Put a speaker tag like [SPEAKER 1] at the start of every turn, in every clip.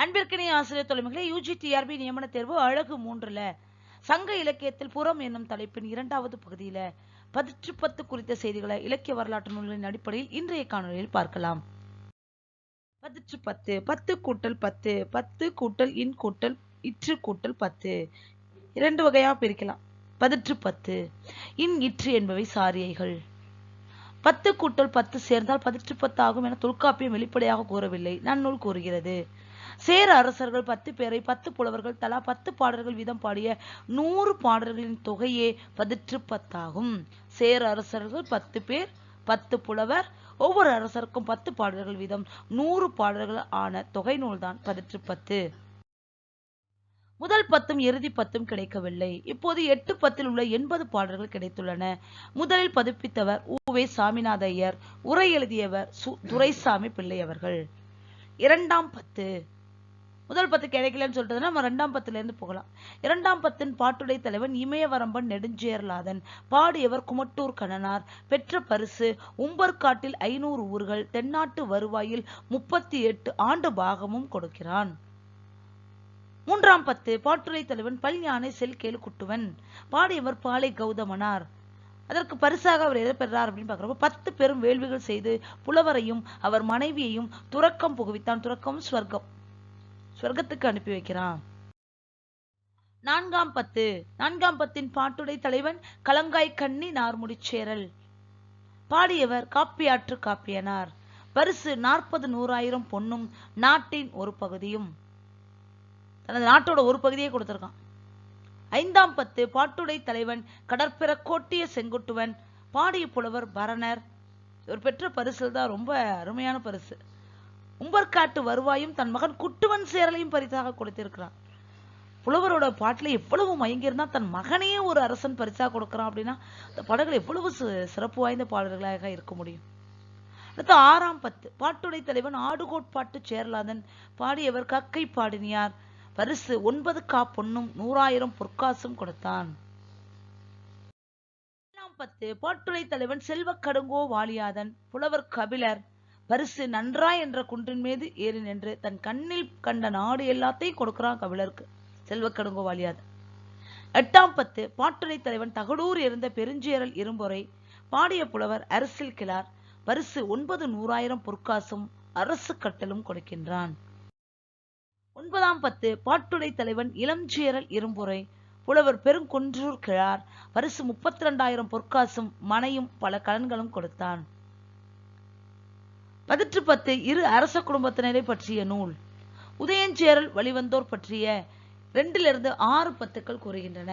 [SPEAKER 1] அன்பிற்கினிய ஆசிரியர் தொலைமைகளை UG TRP நியமன தேர்வு அழகு மூன்றுல. சங்க இலக்கியத்தில் புறம் என்னும் தலைப்பின் இரண்டாவது பகுதியில பதிற்று பத்து குறித்த செய்திகளை இலக்கிய வரலாற்று நூல்களின் அடிப்படையில் இன்றைய காணொலியில் பார்க்கலாம். பதிற்று பத்து பத்து கூட்டல் பத்து பத்து கூட்டல் இன் கூட்டல் இற்று கூட்டல் பத்து. இரண்டு வகையா பிரிக்கலாம். பதிற்று பத்து இன் இற்று என்பவை சாரியைகள். பத்து கூட்டல் பத்து சேர்ந்தால் பதிற்று பத்து ஆகும் என தொல்காப்பியம் வெளிப்படையாக கூறவில்லை. நன்னூல் கூறுகிறது. சேர அரசர்கள் பத்து பேரை பத்து புலவர்கள் தலா பத்து பாடல்கள் வீதம் பாடிய நூறு பாடல்களின் தொகையே பதிற்று பத்தாகும். சேர அரசர்கள் பத்து பேர் பத்து புலவர் ஒவ்வொரு அரசருக்கும் பத்து பாடல்கள் வீதம் நூறு பாடல்கள் ஆன தொகை நூல்தான் பதிற்று பத்து. முதல் பத்தும் இறுதி பத்தும் கிடைக்கவில்லை. இப்போது எட்டு பத்தில் உள்ள எண்பது பாடல்கள் கிடைத்துள்ளன. முதலில் பதிப்பித்தவர் உவே சாமிநாத ஐயர் உரை எழுதியவர் துரைசாமி பிள்ளை அவர்கள் இரண்டாம் பத்து. முதல் பத்து கிடைக்கலன்னு சொல்லிட்டு நம்ம ரெண்டாம் பத்துல இருந்து போகலாம். இரண்டாம் பத்தின் பாட்டுடை தலைவன் இமயவரம்பன் நெடுஞ்சேரலாதன். பாடியவர் குமட்டூர் கணனார் பெற்ற பரிசு உம்பர்காட்டில் ஐநூறு ஊர்கள் தென்னாட்டு வருவாயில் முப்பத்தி எட்டு ஆண்டு பாகமும் கொடுக்கிறான். மூன்றாம் பத்து பாட்டுரை தலைவன் பல் யானை செல் கேளு குட்டுவன் பாடியவர் பாலை கௌதமனார். அதற்கு பரிசாக அவர் எதை பெறார் அப்படின்னு பார்க்குறப்ப பத்து பெரும் வேள்விகள் செய்து புலவரையும் அவர் மனைவியையும் துறக்கம் புகுவித்தான். துறக்கம் ஸ்வர்க்கம். சொர்க்கத்துக்கு அனுப்பி வைக்கிறான். நான்காம் பத்து. நான்காம் பத்தின் பாட்டுடை தலைவன் கலங்காய் கண்ணி நார்முடிச்சேரல் பாடியவர் காப்பியாற்று காப்பியனார். பரிசு நாற்பது நூறாயிரம் பொன்னும் நாட்டின் ஒரு பகுதியும். தனது நாட்டோட ஒரு பகுதியே கொடுத்திருக்கான். ஐந்தாம் பத்து பாட்டுடை தலைவன் கடற்பிற கோட்டிய செங்குட்டுவன். பாடிய புலவர் பரணர். இவர் பெற்ற பரிசில் தான் ரொம்ப அருமையான பரிசு. உம்பர்காட்டு வருவாயும் தன் மகன் குட்டுவன் சேரலையும் பரிசாக கொடுத்திருக்கிறான். புலவரோட பாட்டில் எவ்வளவு மயங்கியிருந்தா தன் மகனையே ஒரு அரசன் பரிசா கொடுக்குறான் அப்படின்னா அந்த பாடல்கள் எவ்வளவு சிறப்பு வாய்ந்த பாடல்களாக இருக்க முடியும். அடுத்து ஆறாம் பத்து. பாட்டுடை தலைவன் ஆடுகோட்பாட்டு சேர்லாதன் பாடியவர் கக்கை பாடினியார். பரிசு ஒன்பது கா பொன்னும் நூறாயிரம் பொற்காசும் கொடுத்தான். பத்து. பாட்டுரை தலைவன் செல்வ கடுங்கோ வாலியாதன் புலவர் கபிலர். பரிசு நன்றா என்ற குன்றின் மீது ஏறி நின்று தன் கண்ணில் கண்ட நாடு எல்லாத்தையும் கொடுக்கிறான் கபிலருக்கு. செல்வ கடுங்கோ எட்டாம் பத்து பாட்டுரை தலைவன் தகடூர் இருந்த பெருஞ்சேரல் இரும்பொறை பாடிய புலவர் அரசில் கிளார் பரிசு ஒன்பது நூறாயிரம் பொற்காசும் அரசு கட்டலும் கொடுக்கின்றான். ஒன்பதாம் பத்து பாட்டுடை தலைவன் இளஞ்சேரல் இரும்புரை புலவர் பெருங்குன்றூர் கிழார் பரிசு முப்பத்தி ரெண்டாயிரம் பொற்காசும் மனையும் பல கலன்களும் கொடுத்தான். பதிற்று பத்து இரு அரச குடும்பத்தினரை பற்றிய நூல். உதயஞ்சேரல் வழிவந்தோர் பற்றிய ரெண்டிலிருந்து ஆறு பத்துக்கள் கூறுகின்றன.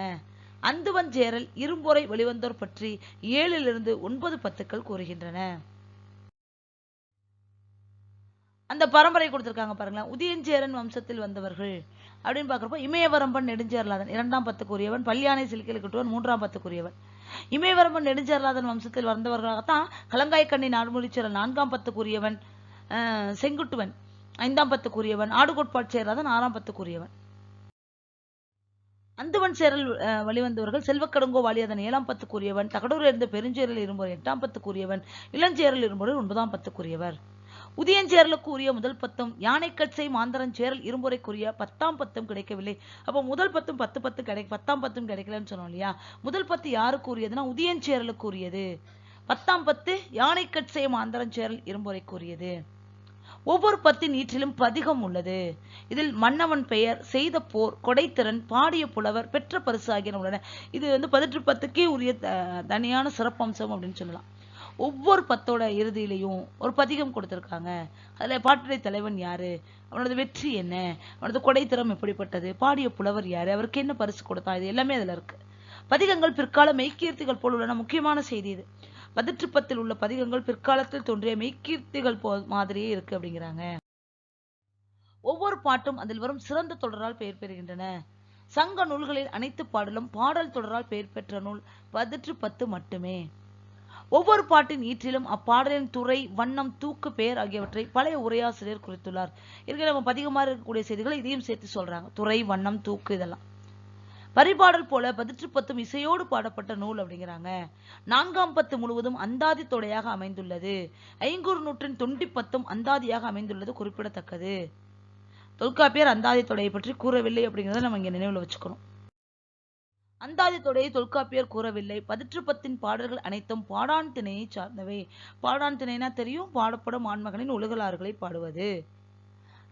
[SPEAKER 1] அந்துவஞ்சேரல் இரும்பொறை வழிவந்தோர் பற்றி ஏழிலிருந்து ஒன்பது பத்துக்கள் கூறுகின்றன. அந்த பரம்பரை கொடுத்திருக்காங்க பாருங்களேன். உதயஞ்சேரன் வம்சத்தில் வந்தவர்கள் அப்படின்னு பாக்குறப்போ இமயவரம்பன் நெடுஞ்சேரலாதன் இரண்டாம் பத்துக்குரியவன் பல்யானை சிலுக்கில் கட்டுவன் மூன்றாம் பத்துக்குரியவன் இமயவரம்பன் நெடுஞ்சேரலாதன் வம்சத்தில் வந்தவர்களாகத்தான் கலங்காய்கண்ணி நாடுமொழிச்சேரல் நான்காம் பத்துக்குரியவன் செங்குட்டுவன் ஐந்தாம் பத்துக்குரியவன் ஆடுகோட்பாட் சேரலாதன் ஆறாம் பத்துக்குரியவன். அந்துவன் சேரல் வழிவந்தவர்கள் செல்வக்கடுங்கோ வாலியாதன் ஏழாம் பத்துக்குரியவன் தகடூர் இருந்த பெருஞ்சேரல் இரும்பொரு எட்டாம் பத்துக்குரியவன் இளஞ்சேரல் இரும்பொரு ஒன்பதாம் பத்துக்குரியவர். உதயஞ்சேரலுக்குரிய முதல் பத்தும் யானைக்கட்சை மாந்தரஞ்சேரல் இரும்புரைக்குரிய பத்தாம் பத்தும் கிடைக்கவில்லை. அப்போ முதல் பத்தும் பத்து பத்து கிடை பத்தாம் பத்தும் கிடைக்கலன்னு சொன்னோம் இல்லையா? முதல் பத்து யாருக்கு உரியதுன்னா உதயஞ்சேரலுக்கு உரியது பத்தாம் பத்து யானைக்கட்சை மாந்தரஞ்சேரல் இரும்புரைக்குரியது ஒவ்வொரு பத்தின் ஈற்றிலும் பதிகம் உள்ளது. இதில் மன்னவன் பெயர் செய்த போர் கொடைத்திறன் பாடிய புலவர் பெற்ற பரிசு ஆகியன உள்ளன. இது வந்து பதிற்று பத்துக்கே உரிய தனியான சிறப்பம்சம் அப்படின்னு சொல்லலாம். ஒவ்வொரு பத்தோட இறுதியிலையும் ஒரு பதிகம் கொடுத்திருக்காங்க. அதுல பாட்டுடை தலைவன் யாரு? அவனது வெற்றி என்ன? அவனது கொடைத்திறம் எப்படிப்பட்டது? பாடிய புலவர் யாரு? அவருக்கு என்ன பரிசு கொடுத்தான் இது எல்லாமே அதுல இருக்கு. பதிகங்கள் பிற்கால மெய்கீர்த்திகள் போல் உள்ளன. முக்கியமான செய்தி இது. பதிற்று பத்தில் உள்ள பதிகங்கள் பிற்காலத்தில் தோன்றிய மெய்கீர்த்திகள் போ மாதிரியே இருக்கு அப்படிங்கிறாங்க. ஒவ்வொரு பாட்டும் அதில் வரும் சிறந்த தொடரால் பெயர் பெறுகின்றன. சங்க நூல்களில் அனைத்து பாடலும் பாடல் தொடரால் பெயர் பெற்ற நூல் பதிற்று பத்து மட்டுமே. ஒவ்வொரு பாட்டின் ஈற்றிலும் அப்பாடலின் துறை வண்ணம் தூக்கு பெயர் ஆகியவற்றை பழைய உரையாசிரியர் குறித்துள்ளார். இருக்கிற நம்ம பதிகமாக இருக்கக்கூடிய செய்திகளை இதையும் சேர்த்து சொல்றாங்க. துறை வண்ணம் தூக்கு இதெல்லாம். பரிபாடல் போல பதிற்று பத்தும் இசையோடு பாடப்பட்ட நூல் அப்படிங்கிறாங்க. நான்காம் பத்து முழுவதும் அந்தாதி தொடையாக அமைந்துள்ளது. ஐங்கூறு நூற்றின் தொண்டி பத்தும் அந்தாதியாக அமைந்துள்ளது குறிப்பிடத்தக்கது. தொல்காப்பியர் அந்தாதி தொடையை பற்றி கூறவில்லை அப்படிங்கிறத நம்ம இங்க நினைவுல வச்சுக்கணும். அந்தாதி தொடையை தொல்காப்பியர் கூறவில்லை. பதிற்றுப்பத்தின் பாடல்கள் அனைத்தும் பாடான் திணையை சார்ந்தவை. பாடான் திணைனா தெரியும் பாடப்படும் ஆண்மகனின் உலகலாறுகளை பாடுவது.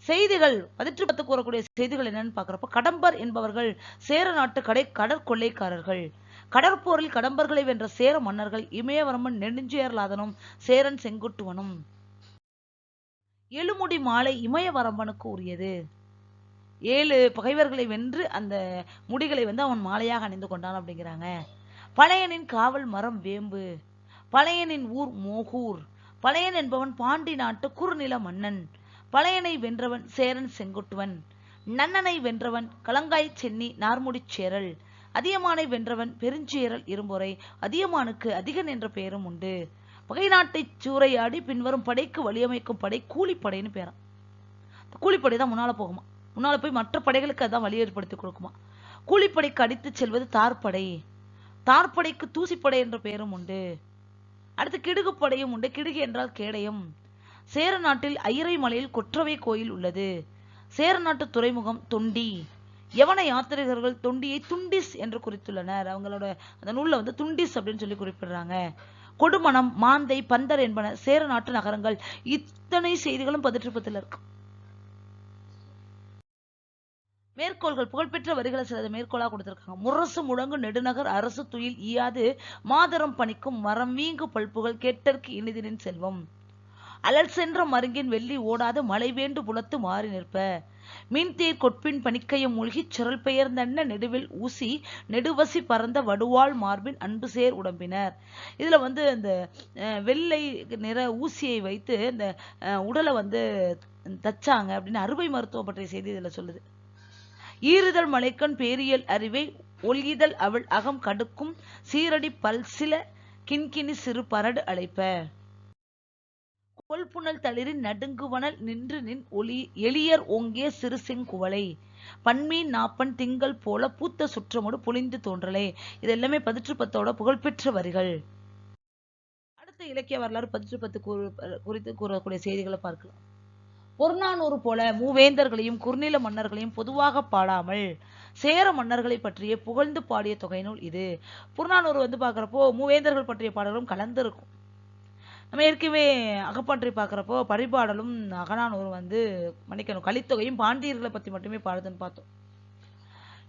[SPEAKER 1] செய்திகள் பதிற்றுப்பத்து கூறக்கூடிய செய்திகள் என்னன்னு பாக்குறப்ப கடம்பர் என்பவர்கள் சேர நாட்டு கடை கடற்கொள்ளைக்காரர்கள் கடற்போரில் கடம்பர்களை வென்ற சேர மன்னர்கள் இமயவரமன் நெடுஞ்சேரலாதனும் சேரன் செங்குட்டுவனும். எழுமுடி மாலை இமயவரம்பனுக்கு உரியது. ஏழு பகைவர்களை வென்று அந்த முடிகளை வந்து அவன் மாலையாக அணிந்து கொண்டான் அப்படிங்கிறாங்க. பழையனின் காவல் மரம் வேம்பு பழையனின் ஊர் மோகூர் பழையன் என்பவன் பாண்டி நாட்டு குறுநில மன்னன் பழையனை வென்றவன் சேரன் செங்குட்டுவன் நன்னனை வென்றவன் கலங்காய் சென்னி நார்முடிச் சேரல் அதியமானை வென்றவன் பெருஞ்சேரல் இரும்பொறை அதியமானுக்கு அதிகன் என்ற பெயரும் உண்டு. பகை நாட்டை சூறையாடி பின்வரும் படைக்கு வழியமைக்கும் படை கூலிப்படைன்னு பேரான் கூலிப்படை தான் முன்னால போகுமா முன்னால் போய் மற்ற படைகளுக்கு அதான் வழி ஏற்படுத்தி கொடுக்குமா? கூலிப்படைக்கு அடித்து செல்வது தார்படை தார்படைக்கு தூசிப்படை என்ற பெயரும் உண்டு. அடுத்து கிடுகு படையும் உண்டு. கிடுகு என்றால் கேடயம். சேர நாட்டில் ஐயரை மலையில் கொற்றவை கோயில் உள்ளது. சேர நாட்டு துறைமுகம் தொண்டி. யவன யாத்திரிகர்கள் தொண்டியை துண்டிஸ் என்று குறித்துள்ளனர். அவங்களோட அந்த நூலில் வந்து துண்டிஸ் அப்படின்னு சொல்லி குறிப்பிடுறாங்க. கொடுமணம் மாந்தை பந்தர் என்பன சேர நாட்டு நகரங்கள் இத்தனை செய்திகளும் பதிற்றுப்பத்தில் இருக்கு. மேற்கோள்கள் புகழ்பெற்ற வரிகளை சிலது மேற்கோளாக கொடுத்துருக்காங்க. முரசு முழங்கு நெடுநகர் அரசு துயில் ஈயாது மாதரம் பணிக்கும் மரம் வீங்கு பல்புகள் கேட்டற்கு இனிதினின் செல்வம். அலல் சென்ற மருங்கின் வெள்ளி ஓடாது மழை வேண்டு புலத்து மாறி நிற்ப. மின்தீர் கொட்பின் பணிக்கையும் மூழ்கிச் சுரல் பெயர்ந்தென்ன நெடுவில் ஊசி நெடுவசி பறந்த வடுவாள் மார்பின் அன்பு சேர் உடம்பினர். இதுல வந்து இந்த வெள்ளை நிற ஊசியை வைத்து இந்த உடலை வந்து தச்சாங்க அப்படின்னு அறுவை மருத்துவம் பற்றிய செய்தி இதுல சொல்லுது. ஈறுதல் மலைக்கண் பேரியல் அறிவை ஒல்கிதல் அவள் அகம் கடுக்கும் சீரடி பல்சில கிண்கிணி சிறு பரடு அழைப்ப. கொல்புணல் தளிரின் நடுங்குவனல் நின்று நின் ஒளி எளியர் ஓங்கிய சிறு செங்குவலை பன்மீன் நாப்பன் திங்கள் போல பூத்த சுற்றமோடு பொழிந்து தோன்றலே. இது எல்லாமே பதிற்று பத்தோட புகழ்பெற்ற வரிகள். அடுத்த இலக்கிய வரலாறு பதிற்று பத்து குறித்து கூறக்கூடிய செய்திகளை பார்க்கலாம். பொருநானூறு போல மூவேந்தர்களையும் குறுநில மன்னர்களையும் பொதுவாக பாடாமல் சேர மன்னர்களை பற்றிய புகழ்ந்து பாடிய தொகை நூல் இது. புறநானூறு வந்து பார்க்குறப்போ மூவேந்தர்கள் பற்றிய பாடலும் கலந்து இருக்கும் நம்ம ஏற்கனவே அகப்பாற்றை பார்க்குறப்போ பரிபாடலும் அகநானூறு வந்து மன்னிக்கணும். கலித்தொகையும் பாண்டியர்களை பத்தி மட்டுமே பாடுதுன்னு பார்த்தோம்.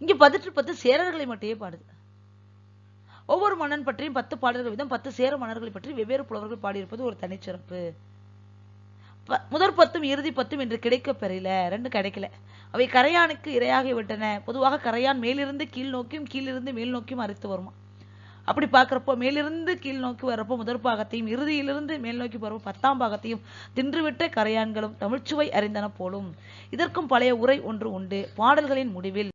[SPEAKER 1] இங்கே பதிட்டு பத்து சேரர்களை மட்டுமே பாடுது. ஒவ்வொரு மன்னன் பற்றியும் பத்து பாடல்கள் விதம் பத்து சேர மன்னர்களை பற்றி வெவ்வேறு புலவர்கள் பாடியிருப்பது ஒரு தனிச்சிறப்பு. முதற் பத்தும் இறுதி பத்தும் இன்று கிடைக்க பெறல. ரெண்டு கிடைக்கல. அவை கரையானுக்கு இரையாகி விட்டன. பொதுவாக கரையான் மேலிருந்து கீழ் நோக்கியும் கீழிருந்து மேல் நோக்கியும் அரித்து வருமா? அப்படி பார்க்குறப்போ மேலிருந்து கீழ் நோக்கி வரப்போ முதற் பாகத்தையும் இறுதியிலிருந்து மேல் நோக்கி வரப்போ பத்தாம் பாகத்தையும் தின்றுவிட்ட கரையான்களும் தமிழ்ச்சுவை அறிந்தன போலும். இதற்கும் பழைய உரை ஒன்று உண்டு. பாடல்களின் முடிவில்.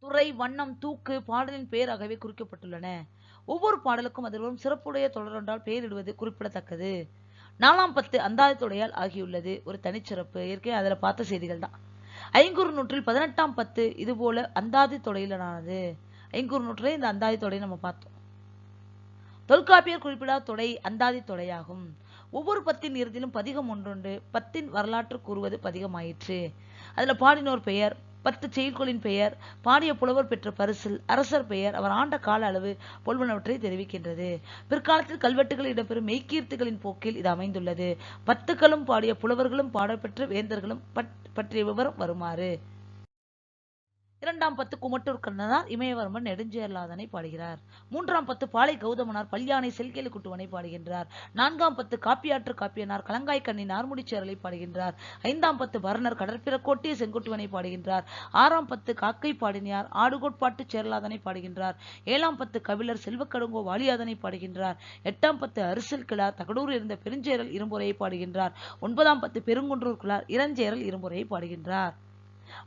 [SPEAKER 1] துறை வண்ணம் தூக்கு பாடலின் பெயராகவே குறிக்கப்பட்டுள்ளன. ஒவ்வொரு பாடலுக்கும் அதில் வரும் சிறப்புடைய தொடரொன்றால் பெயரிடுவது குறிப்பிடத்தக்கது. நாலாம் பத்து அந்தாதித்துடையால் ஆகியுள்ளது. ஒரு தனிச்சிறப்பு. ஏற்கனவே அதுல பார்த்த செய்திகள் தான். ஐங்குறு நூற்றில் பதினெட்டாம் பத்து இது போல அந்தாதி தொடையிலானது ஐங்குறு நூற்றிலே இந்த அந்தாதி தொடை நம்ம பார்த்தோம். தொல்காப்பியர் குறிப்பிடாத தொடை அந்தாதி தொடையாகும் ஒவ்வொரு பத்தின் இறுதியிலும் பதிகம் ஒன்றுண்டு. பத்தின் வரலாற்று கூறுவது பதிகமாயிற்று. அதுல பாடினோர் பெயர் பத்து செயல்களின் பெயர் பாடிய புலவர் பெற்ற பரிசில் அரசர் பெயர் அவர் ஆண்ட கால அளவு பொல்வனவற்றை தெரிவிக்கின்றது. பிற்காலத்தில் கல்வெட்டுகள் இடம்பெறும் மெய்க்கீர்த்திகளின் போக்கில் இது அமைந்துள்ளது. பத்துக்களும் பாடிய புலவர்களும் பாடப்பெற்ற வேந்தர்களும் பட்- பற்றிய விவரம் வருமாறு. இரண்டாம் பத்து குமட்டூர் கண்ணனார் இமயவர்மன் நெடுஞ்சேரலாதனை பாடுகிறார். மூன்றாம் பத்து பாலை கௌதமனார் பல்யானை செல்கேலு குட்டுவனை பாடுகின்றார். நான்காம் பத்து காப்பியாற்று காப்பியனார் கலங்காய் கண்ணி நார்முடிச்சேரலை பாடுகின்றார். ஐந்தாம் பத்து வர்ணர் கடற்பிறக்கோட்டிய செங்குட்டுவனை பாடுகின்றார். ஆறாம் பத்து காக்கை பாடினியார் ஆடுகோட்பாட்டு சேரலாதனை பாடுகின்றார். ஏழாம் பத்து கபிலர் செல்வக்கடுங்கோ வாலியாதனை பாடுகின்றார். எட்டாம் பத்து அரிசல் கிளார் தகடூர் இருந்த பெருஞ்சேரல் இரும்புரையை பாடுகின்றார். ஒன்பதாம் பத்து பெருங்குன்றூர் கிளார் இரஞ்சேரல் இரும்புரையை பாடுகின்றார்.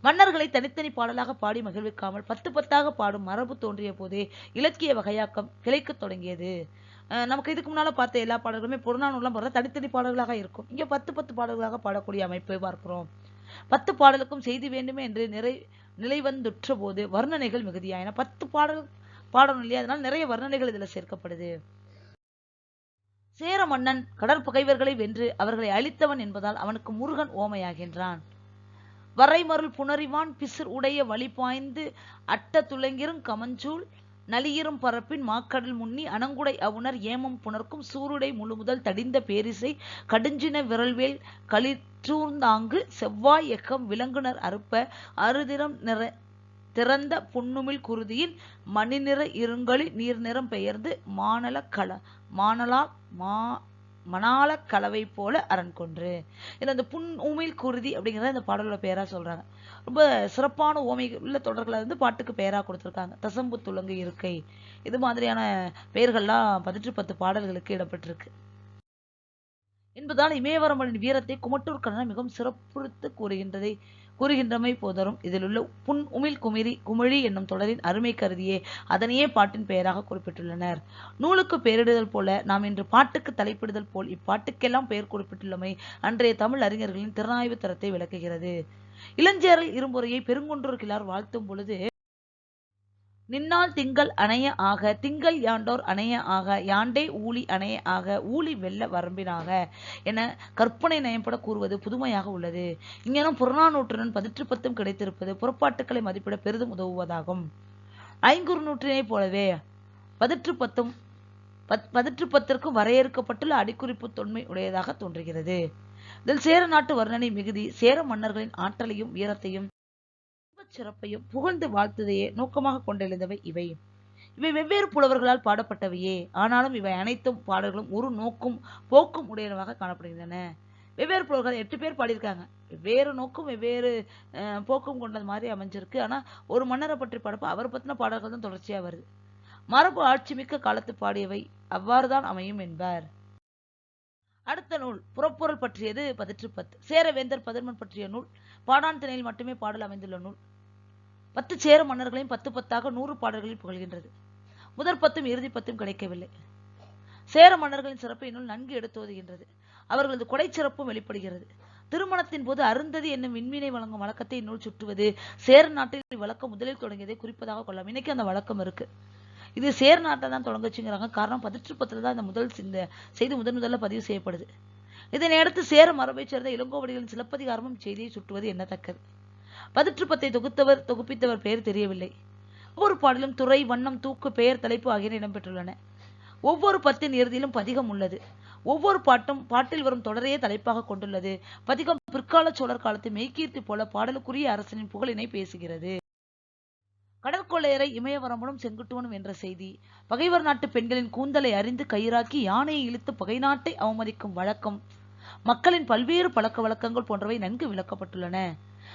[SPEAKER 1] மன்னர்களை தனித்தனி பாடலாக பாடி மகிழ்விக்காமல் பத்து பத்தாக பாடும் மரபு தோன்றிய போதே இலக்கிய வகையாக்கம் கிளைக்கத் தொடங்கியது. நமக்கு இதுக்கு முன்னால் பார்த்த எல்லா பாடல்களுமே புறநானூலாம் பாடுற தனித்தனி பாடல்களாக இருக்கும். இங்கே பத்து பத்து பாடல்களாக பாடக்கூடிய அமைப்பை பார்க்கிறோம். பத்து பாடலுக்கும் செய்தி வேண்டுமே என்று நிறை நிலை வந்துற்ற போது வர்ணனைகள் மிகுதியாயின. பத்து பாடல் பாடணும் இல்லையா? அதனால் நிறைய வர்ணனைகள் இதுல சேர்க்கப்படுது. சேர மன்னன் கடற்பகைவர்களை வென்று அவர்களை அழித்தவன் என்பதால் அவனுக்கு முருகன் ஓமையாகின்றான். வரைமருள் புணரிவான் பிசிர் உடைய வழிபாய்ந்து அட்ட துளங்கிரும் கமஞ்சூல் நலியிரும் பரப்பின் மாக்கடல் முன்னி அணங்குடை அவுணர் ஏமம் புணர்க்கும் சூருடை முழுமுதல் தடிந்த பேரிசை கடுஞ்சின விரல்வேல் களிற்றூர்ந்தாங்கு செவ்வாய் எக்கம் விலங்குனர் அறுப்ப அருதிரம் நிற திறந்த புன்னுமிழ் குருதியின் மணிநிற இருங்கலி நீர் நிறம் பெயர்ந்து மானல கல மானலா மா மணால கலவை போல அரண் கொன்று இதுல அந்த புன் உமிழ் குருதி அப்படிங்கிறத இந்த பாடலோட பெயரா சொல்றாங்க. ரொம்ப சிறப்பான ஓமை உள்ள தொடர்களை வந்து பாட்டுக்கு பெயரா கொடுத்துருக்காங்க. தசம்பு துளங்கு இருக்கை. இது மாதிரியான பெயர்கள்லாம் பதிற்று பத்து பாடல்களுக்கு இடம்பெற்றிருக்கு. என்பதால் இமயவரமனின் வீரத்தை குமட்டூர் கண்ணன் மிகவும் சிறப்புறுத்து கூறுகின்றதை கூறுகின்றமை போதரும். இதிலுள்ள புன் உமிழ் குமிரி குமிழி என்னும் தொடரின் அருமை கருதியே அதனையே பாட்டின் பெயராக குறிப்பிட்டுள்ளனர். நூலுக்கு பெயரிடுதல் போல நாம் இன்று பாட்டுக்கு தலைப்பிடுதல் போல் இப்பாட்டுக்கெல்லாம் பெயர் குறிப்பிட்டுள்ளமை அன்றைய தமிழ் அறிஞர்களின் திறனாய்வு தரத்தை விளக்குகிறது. இளஞ்சேரல் இரும்புறையை பெருங்குன்றூர் கிளார் வாழ்த்தும் பொழுது நின்னால் திங்கள் அணைய ஆக திங்கள் யாண்டோர் அணைய ஆக யாண்டே ஊழி அணைய ஆக ஊழி வெல்ல வரம்பினாக என கற்பனை நயம்பட கூறுவது புதுமையாக உள்ளது. இங்கேனும் புறநானூற்றுடன் பதிற்று பத்தும் கிடைத்திருப்பது புறப்பாட்டுக்களை மதிப்பிட பெரிதும் உதவுவதாகும். ஐங்குறு நூற்றினைப் போலவே பதிற்று பத்தும் பத் பதிற்று பத்திற்கும் வரையறுக்கப்பட்டுள்ள அடிக்குறிப்பு தொன்மை உடையதாக தோன்றுகிறது. இதில் சேர நாட்டு வர்ணனை மிகுதி சேர மன்னர்களின் ஆற்றலையும் வீரத்தையும் சிறப்பையும் புகழ்ந்து வாழ்த்துதையே நோக்கமாக கொண்டிருந்தவை இவை. இவை வெவ்வேறு புலவர்களால் பாடப்பட்டவையே. ஆனாலும் இவை அனைத்தும் பாடல்களும் ஒரு நோக்கும் போக்கும் உடையனவாக காணப்படுகின்றன. வெவ்வேறு புலவர்கள் எட்டு பேர் பாடியிருக்காங்க. வெவ்வேறு நோக்கும் வெவ்வேறு போக்கும் கொண்டது மாதிரி அமைஞ்சிருக்கு. ஆனால் ஒரு மன்னரை பற்றி பாடப்போ அவர் பற்றின பாடல்கள் தான் தொடர்ச்சியாக வருது. மரபு ஆட்சிமிக்க காலத்து பாடியவை அவ்வாறு தான் அமையும் என்பார். அடுத்த நூல் புறப்பொருள் பற்றியது பதிற்று பத்து சேரவேந்தர் பதிர்மன் பற்றிய நூல் பாடான் திணையில் மட்டுமே பாடல் அமைந்துள்ள நூல். பத்து சேர மன்னர்களையும் பத்து பத்தாக நூறு பாடல்களில் புகழ்கின்றது. முதற் பத்தும் இறுதி பத்தும் கிடைக்கவில்லை. சேர மன்னர்களின் சிறப்பை இந்நூல் நன்கு எடுத்துவதுகின்றது அவர்களது கொடை சிறப்பும் வெளிப்படுகிறது. திருமணத்தின் போது அருந்ததி என்னும் விண்மீனை வழங்கும் வழக்கத்தை இந்நூல் சுட்டுவது சேர நாட்டில் வழக்கம் முதலில் தொடங்கியதை குறிப்பதாக கொள்ளலாம். இன்னைக்கு அந்த வழக்கம் இருக்கு. இது சேர நாட்டை தான் தொடங்குச்சுங்கிறாங்க. காரணம் பதிற்றுப்பத்தில் பத்துல தான் இந்த முதல் இந்த செய்தி முதன் முதல்ல பதிவு செய்யப்படுது. இதனையடுத்து சேர மரபைச் சேர்ந்த இளங்கோவடிகளின் சிலப்பதிகாரமும் செய்தியை சுட்டுவது என்னத்தக்கது பதிற்றுப்பத்தை தொகுத்தவர் தொகுப்பித்தவர் பெயர் தெரியவில்லை. ஒவ்வொரு பாடலும் துறை வண்ணம் தூக்கு பெயர் தலைப்பு ஆகியன இடம்பெற்றுள்ளன. ஒவ்வொரு பத்தின் இறுதியிலும் பதிகம் உள்ளது. ஒவ்வொரு பாட்டும் பாட்டில் வரும் தொடரையே தலைப்பாக கொண்டுள்ளது. பதிகம் பிற்கால சோழர் காலத்து மெய்கீர்த்தி போல பாடலுக்குரிய அரசனின் புகழினை பேசுகிறது. கடற்கொள்ளையரை இமயவரம்பனும் செங்குட்டுவனும் என்ற செய்தி பகைவர் நாட்டு பெண்களின் கூந்தலை அறிந்து கயிறாக்கி யானையை இழுத்து பகை நாட்டை அவமதிக்கும் வழக்கம் மக்களின் பல்வேறு பழக்க வழக்கங்கள் போன்றவை நன்கு விளக்கப்பட்டுள்ளன.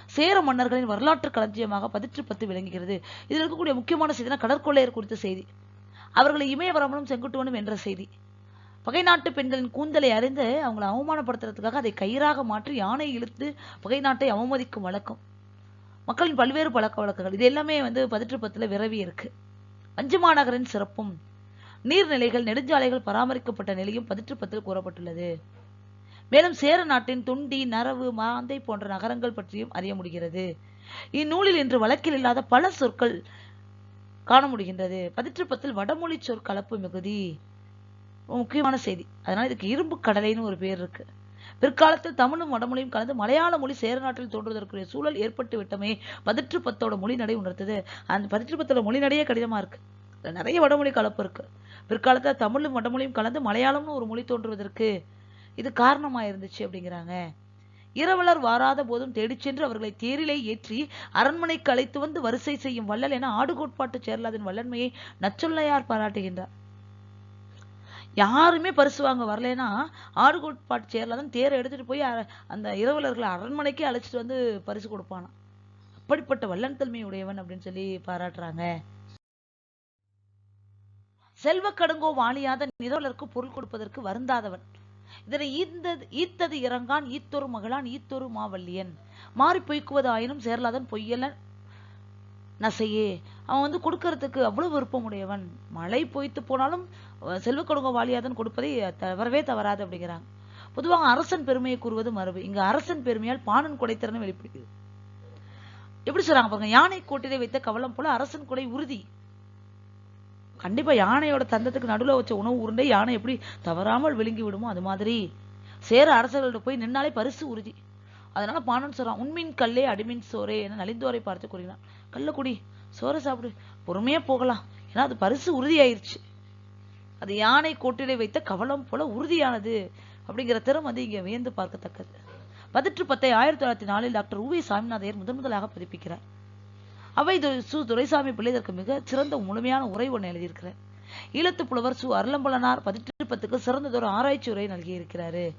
[SPEAKER 1] சேர மன்னர்களின் வரலாற்று களஞ்சியமாக பதிற்று பத்து விளங்குகிறது. இதில் இருக்கக்கூடிய முக்கியமான செய்தினா கடற்கொள்ளையர் குறித்த செய்தி. அவர்களை இமயவரம்பனும் செங்குட்டுவனும் என்ற செய்தி. பகை நாட்டு பெண்களின் கூந்தலை அறிந்து அவங்களை அவமானப்படுத்துறதுக்காக அதை கயிறாக மாற்றி யானை இழுத்து பகை நாட்டை அவமதிக்கும் வழக்கம். மக்களின் பல்வேறு பழக்க வழக்கங்கள். இது எல்லாமே வந்து பதிற்று பத்துல விரவி இருக்கு. வஞ்சிமாநகரின் சிறப்பும் நீர்நிலைகள் நெடுஞ்சாலைகள் பராமரிக்கப்பட்ட நிலையும் பதிற்று பத்தில் கூறப்பட்டுள்ளது. மேலும் சேர நாட்டின் துண்டி நரவு மாந்தை போன்ற நகரங்கள் பற்றியும் அறிய முடிகிறது. இந்நூலில் இன்று வழக்கில் இல்லாத பல சொற்கள் காண முடிகின்றது. பதிற்றுப்பத்தில் வடமொழி சொற்கலப்பு மிகுதி. முக்கியமான செய்தி. அதனால இதுக்கு இரும்பு கடலைன்னு ஒரு பேர் இருக்கு. பிற்காலத்தில் தமிழும் வடமொழியும் கலந்து மலையாள மொழி சேரநாட்டில் தோன்றுவதற்குரிய சூழல் ஏற்பட்டு விட்டமே பதிற்று பத்தோட மொழி நடை உணர்த்தது. அந்த பதிற்று பத்தோட மொழி நடையே கடினமா இருக்கு. நிறைய வடமொழி கலப்பு இருக்கு. பிற்காலத்தில் தமிழும் வடமொழியும் கலந்து மலையாளம்னு ஒரு மொழி தோன்றுவதற்கு இது காரணமா இருந்துச்சு அப்படிங்கிறாங்க. இரவலர் வாராத போதும் தேடிச் சென்று அவர்களை தேரிலே ஏற்றி அரண்மனைக்கு அழைத்து வந்து வரிசை செய்யும் வள்ளல் என ஆடுகோட்பாட்டு சேர்லாதின் வல்லன்மையை நச்சொல்லையார் பாராட்டுகின்றார். யாருமே பரிசு வாங்க வரலைன்னா ஆடுகோட்பாட்டு சேர்லாதன் தேரை எடுத்துட்டு போய் அந்த இரவலர்களை அரண்மனைக்கே அழைச்சிட்டு வந்து பரிசு கொடுப்பானா? அப்படிப்பட்ட வல்லன் தன்மை உடையவன் அப்படின்னு சொல்லி பாராட்டுறாங்க. செல்வ கடுங்கோ வாழியாத நிரவலருக்கு பொருள் கொடுப்பதற்கு வருந்தாதவன். இதனை ஈந்தது ஈத்தது இறங்கான் ஈத்தொரு மகளான் ஈத்தொரு மாவல்லியன். மாறி பொய்க்குவது ஆயினும் சேர்லாதன் பொய்யல நசையே. அவன் வந்து கொடுக்கறதுக்கு அவ்வளவு விருப்பம் உடையவன் மழை பொய்த்து போனாலும் செல்வ கொடுங்க வாலியாதன் கொடுப்பதை தவறவே தவறாது அப்படிங்கிறாங்க. பொதுவாக அரசன் பெருமையை கூறுவது மரபு. இங்க அரசன் பெருமையால் பாணன் கொடைத்திறனை வெளிப்படுகிறது. எப்படி சொல்றாங்க பாருங்க யானை கோட்டிலே வைத்த கவலம் போல அரசன் கொடை உறுதி. கண்டிப்பா யானையோட தந்தத்துக்கு நடுவுல வச்ச உணவு உருண்டை யானை எப்படி தவறாமல் விழுங்கி விடுமோ அது மாதிரி. சேர அரசர்கள்ட்ட போய் நின்னாலே பரிசு உறுதி. அதனால பானன் சொல்றான் உண்மின் கல்லே அடிமின் சோரே என நலிந்தோரை பார்த்து கூறினான். கல்ல குடி சோற சாப்பிடு பொறுமையா போகலாம். ஏன்னா அது பரிசு உறுதியாயிருச்சு. அது யானை கோட்டிலே வைத்த கவலம் போல உறுதியானது அப்படிங்கிற திறம் வந்து இங்க வியந்து பார்க்கத்தக்கது. பதிற்று பத்தை ஆயிரத்தி தொள்ளாயிரத்தி நாலில் டாக்டர் உவி சாமிநாதையர் முதன் முதலாக பதிப்பிக்கிறார். அவை து- சு துரைசாமி பிள்ளை இதற்கு மிக சிறந்த முழுமையான உரை ஒன்று எழுதியிருக்கிறார். ஈழத்து புலவர் சு அருளம்பலனார் பதிற்றுப்பத்துக்கு சிறந்ததொரு ஆராய்ச்சி உரை நல்கியிருக்கிறாரு.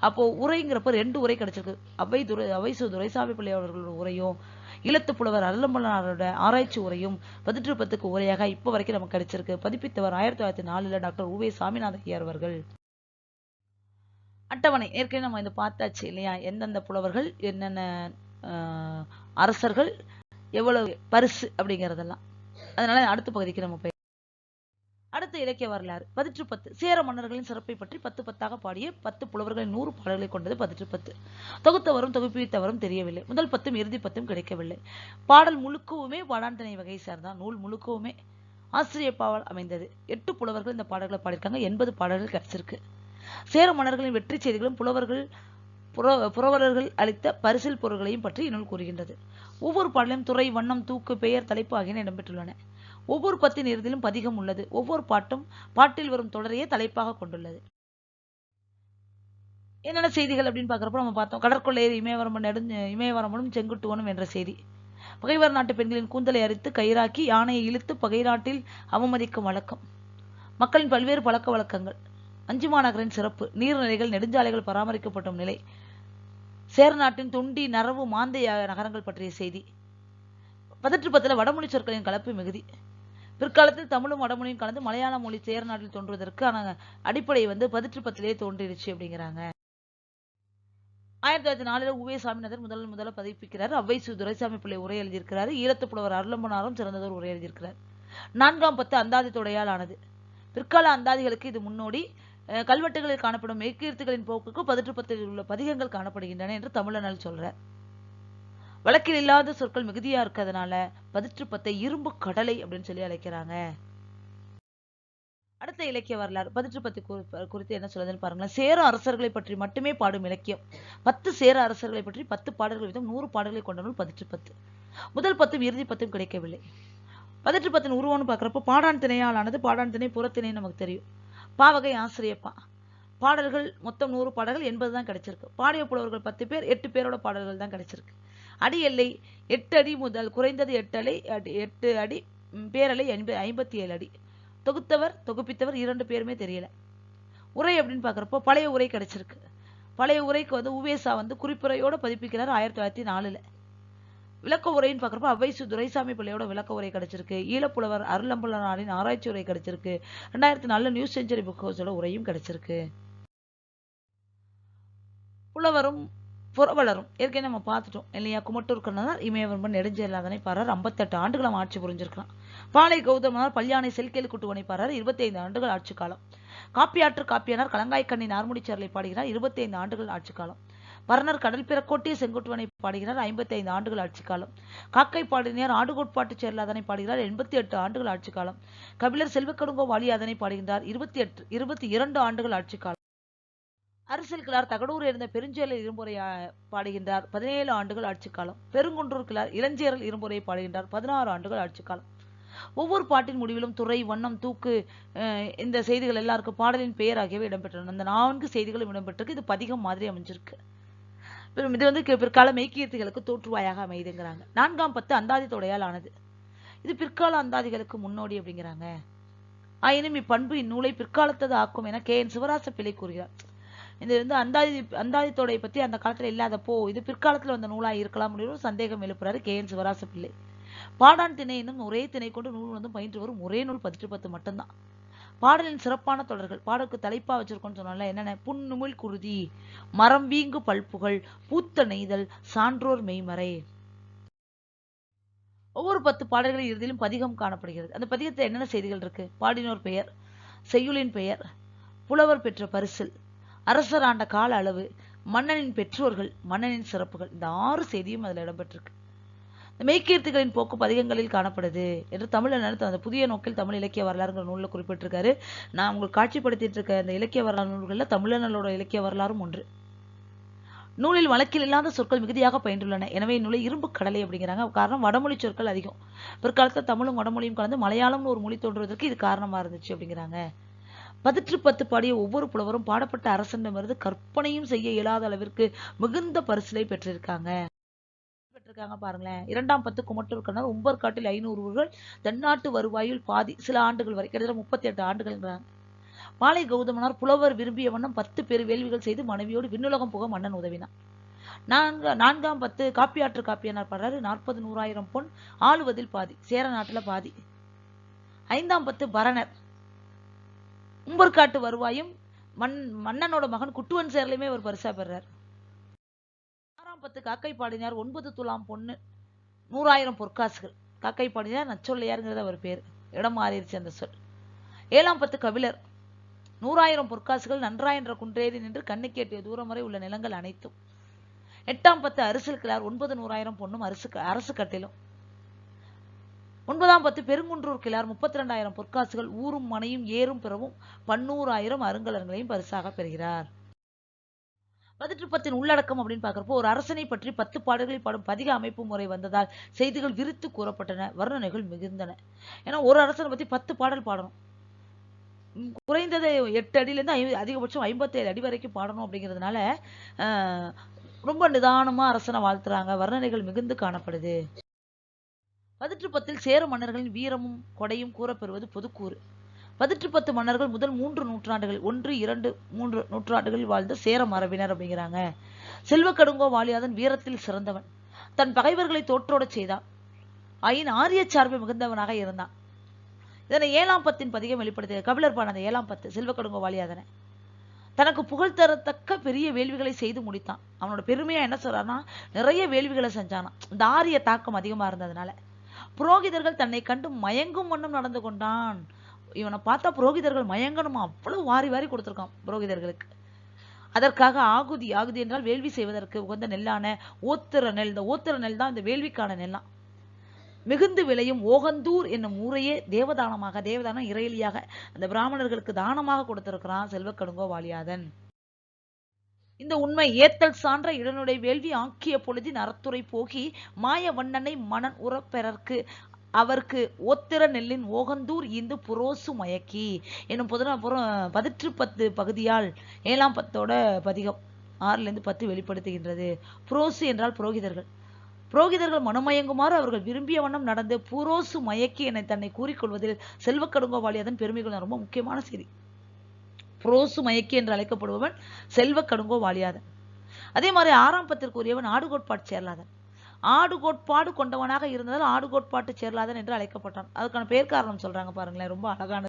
[SPEAKER 1] அப்போ உரைங்கிறப்ப ரெண்டு உரை கிடைச்சிருக்கு. அவை துரை அவை சு துரைசாமி பிள்ளை அவர்களோட உரையும் ஈழத்து புலவர் அருளம்பலனாரோட ஆராய்ச்சி உரையும் பதிற்றுப்பத்துக்கு உரையாக இப்போ வரைக்கும் நமக்கு கிடைச்சிருக்கு. பதிப்பித்தவர் ஆயிரத்தி தொள்ளாயிரத்தி நாலுல டாக்டர் உவே சாமிநாத ஐயர் அவர்கள். அட்டவணை. ஏற்கனவே நம்ம இதை பார்த்தாச்சு இல்லையா? எந்தெந்த புலவர்கள் என்னென்ன ஆஹ், அரசர்கள் எவ்வளவு பரிசு அப்படிங்கறதெல்லாம். அதனால அடுத்த பகுதிக்கு நம்ம போய் அடுத்த இலக்கிய வரலாறு பதிற்று பத்து. சேர மன்னர்களின் சிறப்பை பற்றி பத்து பத்தாக பாடிய பத்து புலவர்களின் நூறு பாடல்களை கொண்டது பதிற்று பத்து. தொகுத்தவரும் தொகுப்பித்தவரும் தெரியவில்லை. முதல் பத்தும் இறுதி பத்தும் கிடைக்கவில்லை. பாடல் முழுக்கவுமே பாடாந்தனை வகை சார்ந்தான். நூல் முழுக்கவுமே ஆசிரியப்பாவால் அமைந்தது. எட்டு புலவர்கள் இந்த பாடல்களை பாடியிருக்காங்க. எண்பது பாடல்கள் கிடைச்சிருக்கு. சேர மன்னர்களின் வெற்றி செய்திகளும் புலவர்கள் புற- புரவலர்கள் அளித்த பரிசில் பொருள்களையும் பற்றி இந்நூல் கூறுகின்றது. ஒவ்வொரு பாடலையும் துறை வண்ணம் தூக்கு பெயர் தலைப்பு ஆகியன இடம்பெற்றுள்ளன. ஒவ்வொரு பத்தின் இறுதியிலும் பதிகம் உள்ளது. ஒவ்வொரு பாட்டும் பாட்டில் வரும் தொடரையே தலைப்பாக கொண்டுள்ளது. என்னென்ன செய்திகள் அப்படின்னு பார்க்குறப்ப நம்ம பார்த்தோம் கடற்கொள்ளையர் இமயவரம்பன் நெடு இமயவரம்பனும் செங்குட்டுவனும் என்ற செய்தி. பகைவர் நாட்டு பெண்களின் கூந்தலை அரித்து கயிறாக்கி யானையை இழுத்து பகை நாட்டில் அவமதிக்கும் வழக்கம். மக்களின் பல்வேறு பழக்க வழக்கங்கள். அஞ்சு மாநகரின் சிறப்பு நீர்நிலைகள் நெடுஞ்சாலைகள் பராமரிக்கப்படும் நிலை. சேரநாட்டின் துண்டி தொண்டி நரவு மாந்தைய நகரங்கள் பற்றிய செய்தி. பதிற்று வடமொழி சொற்களின் கலப்பு மிகுதி. பிற்காலத்தில் தமிழும் வடமொழியும் கலந்து மலையாள மொழி சேரநாட்டில் தோன்றுவதற்கான அடிப்படை வந்து பதிற்று பத்திலே தோன்றிடுச்சு அப்படிங்கிறாங்க. ஆயிரத்தி தொள்ளாயிரத்தி நாலில் உவே சாமிநாதன் முதல் முதல்ல பதிப்பிக்கிறார். அவ்வை சு துரைசாமி பிள்ளை உரை எழுதியிருக்கிறார். ஈழத்து புலவர் அருளம்பனாரும் சிறந்ததோர் உரை எழுதியிருக்கிறார். நான்காம் பத்து அந்தாதி தொடையால் ஆனது. பிற்கால அந்தாதிகளுக்கு இது முன்னோடி. கல்வெட்டுகளில் காணப்படும் மெய்கீர்த்திகளின் போக்குக்கு பதிற்று உள்ள பதிகங்கள் காணப்படுகின்றன என்று தமிழனால் சொல்றார் வழக்கில் இல்லாத சொற்கள் மிகுதியா இருக்கிறதுனால பதிற்றுப்பத்தை இரும்பு கடலை அப்படின்னு சொல்லி அழைக்கிறாங்க. அடுத்த இலக்கிய வரலாறு பதிற்றுப்பத்தி குறித்து என்ன சொல்லுதுன்னு பாருங்களேன். சேர அரசர்களை பற்றி மட்டுமே பாடும் இலக்கியம். பத்து சேர அரசர்களை பற்றி பத்து பாடல்கள் வீதம் நூறு பாடல்களை கொண்ட நூல் பதிற்றுப்பத்து. முதல் பத்தும் இறுதி பத்தும் கிடைக்கவில்லை. பதிற்றுப்பத்தின் உருவம்னு பார்க்குறப்ப பாடான் திணையாலானது பாடான் திணை புறத்திணை நமக்கு தெரியும். பாவகை ஆசிரியப்பா. பாடல்கள் மொத்தம் நூறு பாடல்கள் எண்பது தான் கிடைச்சிருக்கு. பாடிய புலவர்கள் பத்து பேர் எட்டு பேரோட பாடல்கள் தான் கிடைச்சிருக்கு. அடி எல்லை எட்டு அடி முதல் குறைந்தது எட்டு அலை அடி எட்டு அடி பேரலை எண்பது ஐம்பத்தி ஏழு அடி. தொகுத்தவர் தொகுப்பித்தவர் இரண்டு பேருமே தெரியல. உரை அப்படின்னு பார்க்குறப்போ பழைய உரை கிடைச்சிருக்கு. பழைய உரைக்கு வந்து உவேசா வந்து குறிப்புரையோட பதிப்பிக்கிறார் ஆயிரத்தி தொள்ளாயிரத்தி நாலுல. விளக்க உரைன்னு பார்க்குறப்ப அவ்வை சு துரைசாமி பிள்ளையோட விளக்க உரை கிடைச்சிருக்கு. ஈழப்புலவர் அருளம்பலனாரின் ஆராய்ச்சி உரை கிடைச்சிருக்கு. ரெண்டாயிரத்தி நாலுல நியூஸ் செஞ்சுரி புக் ஹவுஸோட உரையும் கிடைச்சிருக்கு. புலவரும் புறவலரும் ஏற்கனவே நம்ம பார்த்துட்டோம் இல்லையா? குமட்டூர் கண்ணனார் இமயவர்மன் நெடுஞ்செல்லாதனை பாரர். ஐம்பத்தெட்டு ஆண்டுகளும் ஆட்சி புரிஞ்சிருக்கலாம் பாலை கௌதமனார் பல்யானை செல்கேல் குட்டுவனை பாரர். இருபத்தைந்து ஆண்டுகள் ஆட்சி காலம் காப்பியாற்று காப்பியனார் கலங்காய்க்கண்ணி நார்முடிச்சேரலை பாடுகிறார். இருபத்தைந்து ஆண்டுகள் ஆட்சி காலம் வர்ணர் கடல் பிறக்கோட்டிய செங்குட்டுவனை பாடுகிறார். ஐம்பத்தி ஐந்து ஆண்டுகள் ஆட்சி காலம். காக்கை பாடினார் ஆடுகோட்பாட்டு சேர்லாதனை பாடுகிறார். எண்பத்தி எட்டு ஆண்டுகள் ஆட்சி காலம். கபிலர் செல்வக்கடுங்கோ வாலியாதனை பாடுகின்றார். இருபத்தி எட்டு இருபத்தி இரண்டு ஆண்டுகள் ஆட்சி காலம். அரசியல் கிளார் தகடூர் இருந்த பெருஞ்சேரல் இரும்புரை பாடுகின்றார். பதினேழு ஆண்டுகள் ஆட்சி காலம். பெருங்குன்றூர் கிளார் இளஞ்சேரல் இரும்புரை பாடுகின்றார். பதினாறு ஆண்டுகள் ஆட்சி காலம். ஒவ்வொரு பாட்டின் முடிவிலும் துறை வண்ணம் தூக்கு இந்த செய்திகள் எல்லாருக்கும் பாடலின் பெயர் ஆகியவை இடம்பெற்றன. அந்த நான்கு செய்திகளும் இடம்பெற்றிருக்கு. இது பதிகம் மாதிரி அமைஞ்சிருக்கு. இது வந்து பிற்கால மெய்கீர்த்திகளுக்கு தோற்றுவாயாக அமைதுங்கிறாங்க நான்காம் பத்து அந்தாதி தொடையால் ஆனது. இது பிற்கால அந்தாதிகளுக்கு முன்னோடி அப்படிங்கிறாங்க. ஆயினும் இப்பண்பு இந்நூலை பிற்காலத்தது ஆக்கும் என கே. என். சிவராச பிள்ளை கூறுகிறார். இது வந்து அந்தாதி அந்தாதி தொடை பத்தி அந்த காலத்துல இல்லாதப்போ இது பிற்காலத்துல வந்த நூலா இருக்கலாம் அப்படின்னு சந்தேகம் எழுப்புறாரு கே. என். சிவராச பிள்ளை. பாடான் திணை என்னும் ஒரே திணை கொண்டு நூல் வந்து பயின்று வரும் ஒரே நூல் பதிற்று பத்து மட்டும்தான். பாடலின் சிறப்பான தொடர்கள். பாடலுக்கு தலைப்பா வச்சிருக்கோம்னு சொன்னால என்னென்ன? புன்னுமிழ் குருதி மரம் வீங்கு பல்புகள் பூத்த நெய்தல் சான்றோர் மெய்மறை. ஒவ்வொரு பத்து பாடல்களின் இறுதியிலும் பதிகம் காணப்படுகிறது. அந்த பதிகத்தில் என்னென்ன செய்திகள் இருக்கு? பாடினோர் பெயர் செய்யுளின் பெயர் புலவர் பெற்ற பரிசில் அரசர் ஆண்ட கால அளவு மன்னனின் பெற்றோர்கள் மன்னனின் சிறப்புகள். இந்த ஆறு செய்தியும் அதில் இடம்பெற்றிருக்கு. மெய்கீர்த்திகளின் போக்கு பதிகங்களில் காணப்படுது என்று தமிழ் நடத்த அந்த புதிய நோக்கில் தமிழ் இலக்கிய வரலாறுங்கிற நூலில் குறிப்பிட்டிருக்காரு. நான் உங்களுக்கு காட்சிப்படுத்திட்டு இருக்க இந்த இலக்கிய வரலாறு நூல்களில் தமிழர்களோட இலக்கிய வரலாறும் ஒன்று. நூலில் வழக்கில் இல்லாத சொற்கள் மிகுதியாக பயின்றுள்ளன. எனவே இந்நூலை இரும்பு கடலை அப்படிங்கிறாங்க. காரணம் வடமொழி சொற்கள் அதிகம். பிற்காலத்தில் தமிழும் வடமொழியும் கலந்து மலையாளம்னு ஒரு மொழி தோன்றுவதற்கு இது காரணமாக இருந்துச்சு அப்படிங்கிறாங்க. பதிற்று பத்து பாடிய ஒவ்வொரு புலவரும் பாடப்பட்ட அரசனிடமிருந்து கற்பனையும் செய்ய இயலாத அளவிற்கு மிகுந்த பரிசிலை பெற்றிருக்காங்க. பெற்றிருக்காங்க பாருங்களேன். இரண்டாம் பத்து குமட்டூர் கண்ணர் உம்பர் காட்டில் ஐநூறு ஊர்கள் தென்னாட்டு வருவாயில் பாதி சில ஆண்டுகள் வரை கிட்டத்தட்ட முப்பத்தி எட்டு ஆண்டுகள்ங்கிறாங்க மாலை கௌதமனார் புலவர் விரும்பிய வண்ணம் பத்து பேர் வேள்விகள் செய்து மனைவியோடு விண்ணுலகம் போக மன்னன் உதவினான் நான்கு நான்காம் பத்து காப்பியாற்று காப்பியனார் பாடுறாரு. நாற்பது நூறாயிரம் பொன் ஆளுவதில் பாதி சேர நாட்டுல பாதி. ஐந்தாம் பத்து பரணர். உம்பர்காட்டு வருவாயும் மண் மன்னனோட மகன் குட்டுவன் சேர்லையுமே ஒரு பரிசா பெறார் நூறாம் பத்து காக்கை பாடினார். ஒன்பது துலாம் பொண்ணு. நூறாயிரம் பொற்காசுகள். காக்கை பாடினார் நச்சொல்லையாருங்கிறது அவர் பேர். இடம் மாறிடுச்சு அந்த சொல். ஏழாம் பத்து கபிலர். நூறாயிரம் பொற்காசுகள் நன்றாயென்ற குன்றேறி நின்று கண்ணு கேட்டிய தூரம் வரை உள்ள நிலங்கள் அனைத்தும். எட்டாம் பத்து அரசியல் கிளார். ஒன்பது நூறாயிரம் பொண்ணும் அரசு அரசு கட்டிலும். ஒன்பதாம் பத்து பெருங்குன்றூர் கிளார். முப்பத்தி ரெண்டாயிரம் பொற்காசுகள் ஊரும் மனையும் ஏறும் பிறவும் பன்னூறாயிரம் அருங்கலன்களையும் பரிசாக பெறுகிறார். பதிற்றுப்பத்தின் உள்ளடக்கம் அப்படின்னு பார்க்குறப்போ ஒரு அரசனை பற்றி பத்து பாடல்களை பாடும் பதிக அமைப்பு முறை வந்ததால் செய்திகள் விரித்து கூறப்பட்டன வர்ணனைகள் மிகுந்தன. ஏன்னா ஒரு அரசனை பத்தி பத்து பாடல் பாடணும். குறைந்தது எட்டு அடியிலேருந்து ஐ அதிகபட்சம் ஐம்பத்தேழு அடி வரைக்கும் பாடணும் அப்படிங்கிறதுனால ஆஹ், ரொம்ப நிதானமா அரசனை வாழ்த்துறாங்க. வர்ணனைகள் மிகுந்து காணப்படுது. பதிற்றுப்பத்தில் சேர மன்னர்களின் வீரமும் கொடையும் கூறப்பெறுவது பொதுக்கூறு. பதிற்று பத்து மன்னர்கள் முதல் மூன்று நூற்றாண்டுகள் ஒன்று இரண்டு மூன்று நூற்றாண்டுகளில் வாழ்ந்த சேர மரபினர் அப்படிங்கிறாங்க. செல்வக்கடுங்கோ வாலியாதன் வீரத்தில் சிறந்தவன். தன் பகைவர்களை தோற்றோடச் செய்தான். ஆயின் ஆரிய சார்பு மிகுந்தவனாக இருந்தான். இதனை ஏழாம் பத்தின் பதிகம் வெளிப்படுத்திய கபிலர் பாடின அந்த ஏழாம் பத்து செல்வக்கடுங்கோ வாலியாதனை. தனக்கு புகழ் தரத்தக்க பெரிய வேள்விகளை செய்து முடித்தான். அவனோட பெருமையா என்ன சொல்றான்னா நிறைய வேள்விகளை செஞ்சானான் இந்த ஆரிய தாக்கம் அதிகமா இருந்ததுனால. புரோகிதர்கள் தன்னை கண்டு மயங்கும் வண்ணம் நடந்து கொண்டான். இவனை பார்த்தா புரோகிதர்கள் மயங்கணுமா? அவ்வளவு வாரி வாரி கொடுத்திருக்கான் புரோகிதர்களுக்கு. அதற்காக ஆகுதி ஆகுதி என்றால் வேள்வி செய்வதற்கு உகந்த நெல்லான ஓத்திர நெல். இந்த ஓத்திர நெல் தான் இந்த வேள்விக்கான நெல்லாம் மிகுந்து விளையும் ஓகந்தூர் என்னும் ஊரையே தேவதானமாக தேவதானம் இறையிலியாக அந்த பிராமணர்களுக்கு தானமாக கொடுத்திருக்கிறான் செல்வக்கடுங்கோ வாலியாதன். இந்த உண்மை ஏத்தல் சான்ற இடனுடைய வேள்வி ஆக்கிய பொழுதின் அறத்துறை போகி மாய வண்ணனை மனன் உறப்பெறற்கு அவர்க்கு ஓத்திர நெல்லின் ஓகந்தூர் ஈந்து புரோசு மயக்கி என்னும் புதன புறம் பதிற்று பத்து பகுதியால் ஏழாம் பத்தோட பதிகம் ஆறிலிருந்து பத்து வெளிப்படுத்துகின்றது. புரோசு என்றால் புரோகிதர்கள். புரோகிதர்கள் மனமயங்குமாறு அவர்கள் விரும்பிய வண்ணம் நடந்து புரோசு மயக்கி என்னை தன்னை கூறிக்கொள்வதில் செல்வக்கடுங்கோ அதன் பெருமைகள் ரொம்ப முக்கியமான செய்தி. புரோசு மயக்கி என்று அழைக்கப்படுபவன் செல்வ கடுங்கோ வாலியாதன் அதே மாதிரி ஆறாம் பத்திற்குரியவன் ஆடு கோட்பாட்டு சேர்லாதன். ஆடு கோட்பாடு கொண்டவனாக இருந்ததால் ஆடு கோட்பாட்டு சேர்லாதன் என்று அழைக்கப்பட்டான். அதுக்கான பேர் காரணம் சொல்றாங்க பாருங்களேன் ரொம்ப அழகான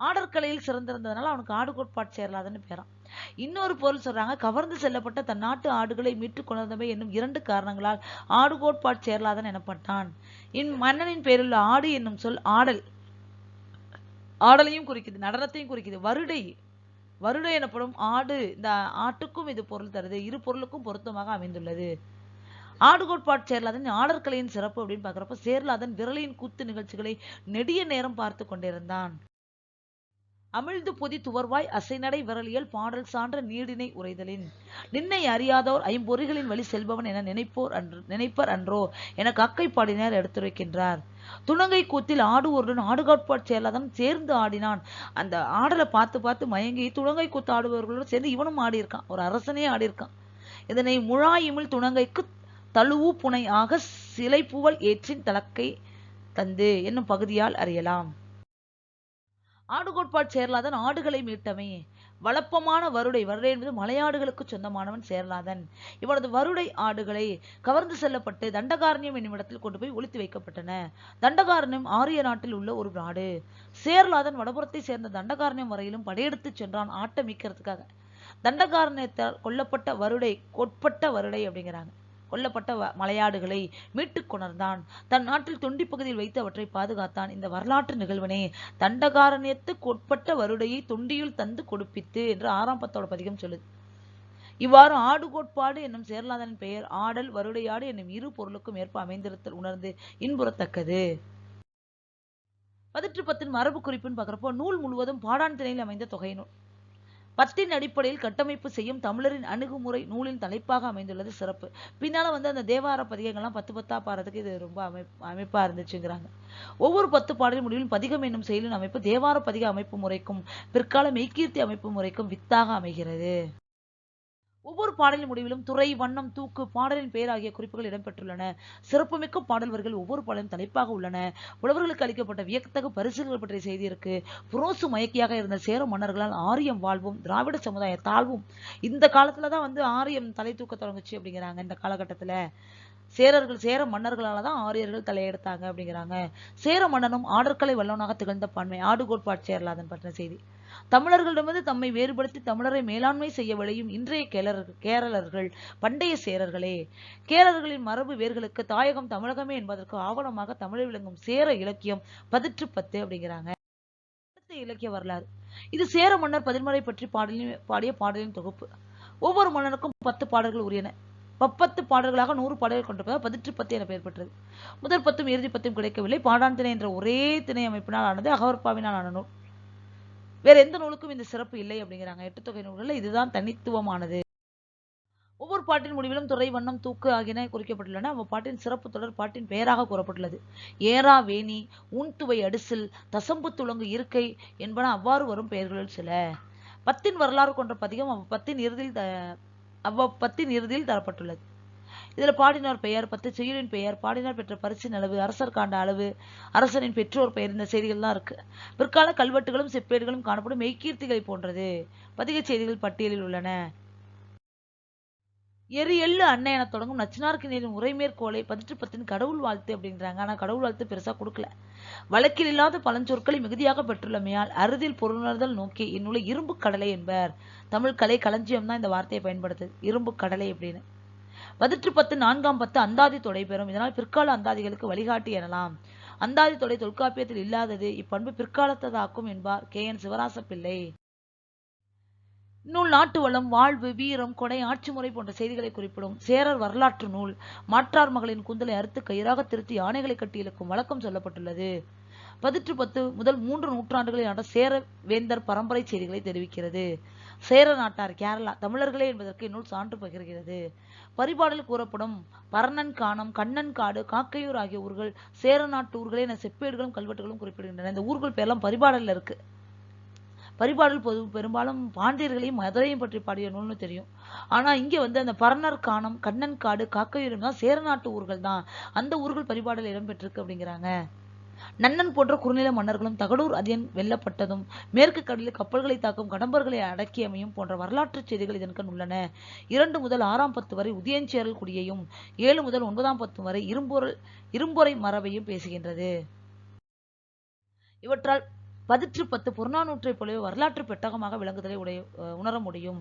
[SPEAKER 1] ஆடற்கலையில் சிறந்திருந்ததுனால அவனுக்கு ஆடு கோட்பாட்டு சேரலாதன்னு பேரான் இன்னொரு பொருள் சொல்றாங்க கவர்ந்து செல்லப்பட்ட தன் நாட்டு ஆடுகளை மீட்டுக் கொண்டமை என்னும் இரண்டு காரணங்களால் ஆடு கோட்பாட்டு சேரலாதன் எனப்பட்டான். இன் மன்னனின் பேருள்ள ஆடு என்னும் சொல் ஆடல் ஆடலையும் குறிக்குது நடனத்தையும் குறிக்குது. வருடை வருடை எனப்படும் ஆடு இந்த ஆட்டுக்கும் இது பொருள் தருது இரு பொருளுக்கும் பொருத்தமாக அமைந்துள்ளது. ஆடுகோட்பாட் சேர்லாதன் ஆடற்கலையின் சிறப்பு அப்படின்னு பார்க்குறப்ப சேர்லாதன் விரலின் கூத்து நிகழ்ச்சிகளை நெடிய நேரம் பார்த்து கொண்டிருந்தான். அமிழ்து பொதி துவர்வாய் அசைநடை விரலியல் பாடல் சான்ற நீடினை உரைதலின். நின்னை அறியாதோர் ஐம்பொறிகளின் வழி செல்பவன் என நினைப்போர் அன்று நினைப்பர் அன்றோ என கக்கை பாடினார் எடுத்துரைக்கின்றார். துணங்கை கூத்தில் ஆடுவோருடன் ஆடுகாட்பாட் சேர்லாதன் சேர்ந்து ஆடினான். அந்த ஆடலை பார்த்து பார்த்து மயங்கி துணங்கை கூத்து ஆடுபவர்களோடு சேர்ந்து இவனும் ஆடியிருக்கான் ஒரு அரசனே ஆடியிருக்கான். இதனை முழா இமிழ் துணங்கைக்கு தழுவு புனையாக சிலைப்புவல் சிலை புவல் ஏற்றின் தலக்கை தந்து என்னும் பகுதியால் அறியலாம். ஆடுகோட்பாட் சேர்லாதன் ஆடுகளை மீட்டமே. வளப்பமான வருடை வருடை என்பது மலையாடுகளுக்கு சொந்தமானவன் சேர்லாதன். இவனது வருடை ஆடுகளை கவர்ந்து செல்லப்பட்டு தண்டகாரண்யம் என்னும் இடத்தில் கொண்டு போய் ஒளித்து வைக்கப்பட்டன. தண்டகாரண்யம் ஆரிய நாட்டில் உள்ள ஒரு நாடு. சேர்லாதன் வடபுறத்தை சேர்ந்த தண்டகாரண்யம் வரையிலும் படையெடுத்துச் சென்றான் ஆட்டமீக்கிறதுக்காக. தண்டகாரண்யத்தால் கொல்லப்பட்ட வருடை கொட்பட்ட வருடை அப்படிங்கிறாங்க. கொல்லப்பட்ட வ- மலையாடுகளை மீட்டுக் கொணர்ந்தான். தன் நாட்டில் தொண்டி பகுதியில் வைத்து அவற்றை பாதுகாத்தான். இந்த வரலாற்று நிகழ்வனே தண்டகாரண்யத்துக்கு உட்பட்ட வருடையை தொண்டியில் தந்து கொடுப்பித்து என்று ஆறாம் பத்தோட பதிகம் சொல்லுது இவ்வாறு ஆடு கோட்பாடு என்னும் சேர்லாதனின் பெயர் ஆடல் வருடையாடு என்னும் இரு பொருளுக்கும் ஏற்ப அமைந்திருத்தல் உணர்ந்து இன்புறத்தக்கது. பதிற்று பத்தின் மரபு குறிப்புன்னு பார்க்குறப்போ நூல் முழுவதும் பாடான் திணையில் அமைந்த தொகை நூல் பத்தின் அடிப்படையில் கட்டமைப்பு செய்யும் தமிழரின் அணுகுமுறை நூலின் தலைப்பாக அமைந்துள்ளது சிறப்பு. பின்னால வந்து அந்த தேவார பதிகங்கள்லாம் பத்து பத்தா பாடுறதுக்கு இது ரொம்ப அமை அமைப்பா இருந்துச்சுங்கிறாங்க. ஒவ்வொரு பத்து பாடலின் முடிவிலும் பதிகம் என்னும் செயலின் அமைப்பு தேவார பதிக அமைப்பு முறைக்கும் பிற்கால மெய்கீர்த்தி அமைப்பு முறைக்கும் வித்தாக அமைகிறது. ஒவ்வொரு பாடலின் முடிவிலும் துறை வண்ணம் தூக்கு பாடலின் பெயர் ஆகிய குறிப்புகள் இடம்பெற்றுள்ளன. சிறப்புமிக்க பாடல்வர்கள் ஒவ்வொரு பாடலும் தலைப்பாக உள்ளன. புலவர்களுக்கு அளிக்கப்பட்ட வியக்கத்தகு பரிசுகள் பற்றிய செய்தி இருக்கு. புரோசு மயக்கியாக இருந்த சேர மன்னர்களால் ஆரியம் வாழ்வும் திராவிட சமுதாய தாழ்வும் இந்த காலத்துல தான் வந்து ஆரியம் தலை தூக்க தொடங்குச்சு அப்படிங்கிறாங்க இந்த காலகட்டத்துல. சேரர்கள் சேர மன்னர்களால தான் ஆரியர்கள் தலையெடுத்தாங்க அப்படிங்கிறாங்க. சேர மன்னனும் ஆடற்கலை வல்லவனாக திகழ்ந்த பான்மை. ஆடுகோட்பாட் சேரலாதன் பற்றின செய்தி. தமிழர்களிடமிருந்து தம்மை வேறுபடுத்தி தமிழரை மேலாண்மை செய்ய விளையும் இன்றைய கேரளர்கள் கேரளர்கள் பண்டைய சேரர்களே. கேரளர்களின் மரபு வேர்களுக்கு தாயகம் தமிழகமே என்பதற்கு ஆவணமாக தமிழில் விளங்கும் சேர இலக்கியம் பதிற்று பத்து அப்படிங்கிறாங்க. இலக்கிய வரலாறு. இது சேர மன்னர் பதின்மலை பற்றி பாடலின் பாடிய பாடலின் தொகுப்பு. ஒவ்வொரு மன்னனுக்கும் பத்து பாடல்கள் உரியன. பப்பத்து பாடல்களாக நூறு பாடல்கள் கொண்டிருப்பதால் பதிற்று பத்து என பெயர் பெற்றது. முதல் பத்தும் இறுதி பத்தும் கிடைக்கவில்லை. பாடான் திணை என்ற ஒரே திணை அமைப்பினால் ஆனது அகவற்பாவினால் ஆன நூல். வேற எந்த நூலுக்கும் இந்த சிறப்பு இல்லை அப்படிங்கிறாங்க. எட்டு தொகை நூல்களில் இதுதான் தனித்துவமானது. ஒவ்வொரு பாட்டின் முடிவிலும் துறை வண்ணம் தூக்கு ஆகியன குறிக்கப்பட்டுள்ளன. அவ்வ பாட்டின் சிறப்பு தொடர் பாட்டின் பெயராக கூறப்பட்டுள்ளது. ஏரா வேணி உன்துவை அடிசில் தசம்பு துளங்கு இருக்கை என்பன அவ்வாறு வரும் பெயர்களில் சில. பத்தின் வரலாறு கொண்ட பதிகம் அவ்வப்பத்தின் பத்தின் இறுதியில் த- அவ்வ பத்தின் இறுதியில் தரப்பட்டுள்ளது. இதுல பாடினார் பெயர் பத்து செய்யுளின் பெயர் பாடினார் பெற்ற பரிசின் அளவு அரசர் காண்ட அளவு அரசனின் பெற்றோர் பெயர் இந்த செய்திகள்லாம் இருக்கு. பிற்கால கல்வெட்டுகளும் செப்பேடுகளும் காணப்படும் மெய்கீர்த்திகளை போன்றது. பதிக செய்திகள் பட்டியலில் உள்ளன. எரி எள்ளு அன்னை என தொடங்கும் நச்சினார்க்கு நீரின் உரைமேற்கோளை பதிற்று பத்தின் கடவுள் வாழ்த்து அப்படின்றாங்க ஆனா கடவுள் வாழ்த்து பெருசா கொடுக்கல. வழக்கில் இல்லாத பழஞ்சொற்களை மிகுதியாக பெற்றுள்ளமையால் அறுதில் பொருளுணர்தல் நோக்கி இந்நூலை இரும்பு கடலை என்பர். தமிழ் கலை களஞ்சியம் தான் இந்த வார்த்தையை பயன்படுத்துது. இரும்பு கடலை அப்படின்னு. பதிற்று பத்து நான்காம் பத்து அந்தாதி தொடை பெறும். இதனால் பிற்கால அந்தாதிகளுக்கு வழிகாட்டி எனலாம். அந்தாதி தொடை தொல்காப்பியத்தில் இல்லாதது இப்பண்பு பிற்காலத்ததாக்கும் என்பார் கே. என். சிவராச பிள்ளை நூல் நாட்டு வளம் வாழ்வு வீரம் கொடை ஆட்சி முறை போன்ற செய்திகளை குறிப்பிடும் சேரர் வரலாற்று நூல். மாற்றார் மகளின் குந்தலை அறுத்து கயிறாக திருத்தி யானைகளை கட்டி இழுக்கும் வழக்கம் சொல்லப்பட்டுள்ளது. பதிற்று பத்து முதல் மூன்று நூற்றாண்டுகளில் நடந்த சேர வேந்தர் பரம்பரை செய்திகளை தெரிவிக்கிறது. சேர நாட்டார் கேரளா தமிழர்களே என்பதற்கு இந்நூல் சான்று பகிர்கிறது. பரிபாடல் கூறப்படும். பரணன் காணம் கண்ணன் காடு காக்கையூர் ஆகிய ஊர்கள் சேர நாட்டு ஊர்களே என செப்பேடுகளும் கல்வெட்டுகளும் குறிப்பிடுகின்றன. இந்த ஊர்கள் பேர்லாம் பரிபாடல்ல இருக்கு. பரிபாடல் பொது பெரும்பாலும் பாண்டியர்களையும் மதுரையும் பற்றி பாடிய நூல்னு தெரியும். ஆனா இங்க வந்து அந்த பரணர் காணம் கண்ணன் காடு காக்கையூரம் தான் சேர நாட்டு ஊர்கள் தான். அந்த ஊர்கள் பரிபாடல் இடம்பெற்றிருக்கு அப்படிங்கிறாங்க. நன்னன் போன்ற குறுநில மன்னர்களும் தகடூர் அதியன் வெல்லப்பட்டதும் மேற்கு கடலில் கப்பல்களை தாக்கும் கடம்பர்களை அடக்கியமையும் போன்ற வரலாற்று செய்திகள் இதன்கண் உள்ளன. இரண்டு முதல் ஆறாம் பத்து வரை உதயஞ்சேரல் குடியையும் ஏழு முதல் ஒன்பதாம் பத்து வரை இரும்பொருள் இரும்பொறை மரபையும் பேசுகின்றது. இவற்றால் பதிற்று பத்து புறநானூற்றைப் போலவே வரலாற்று பெட்டகமாக விளங்குதலை உடைய உணர முடியும்.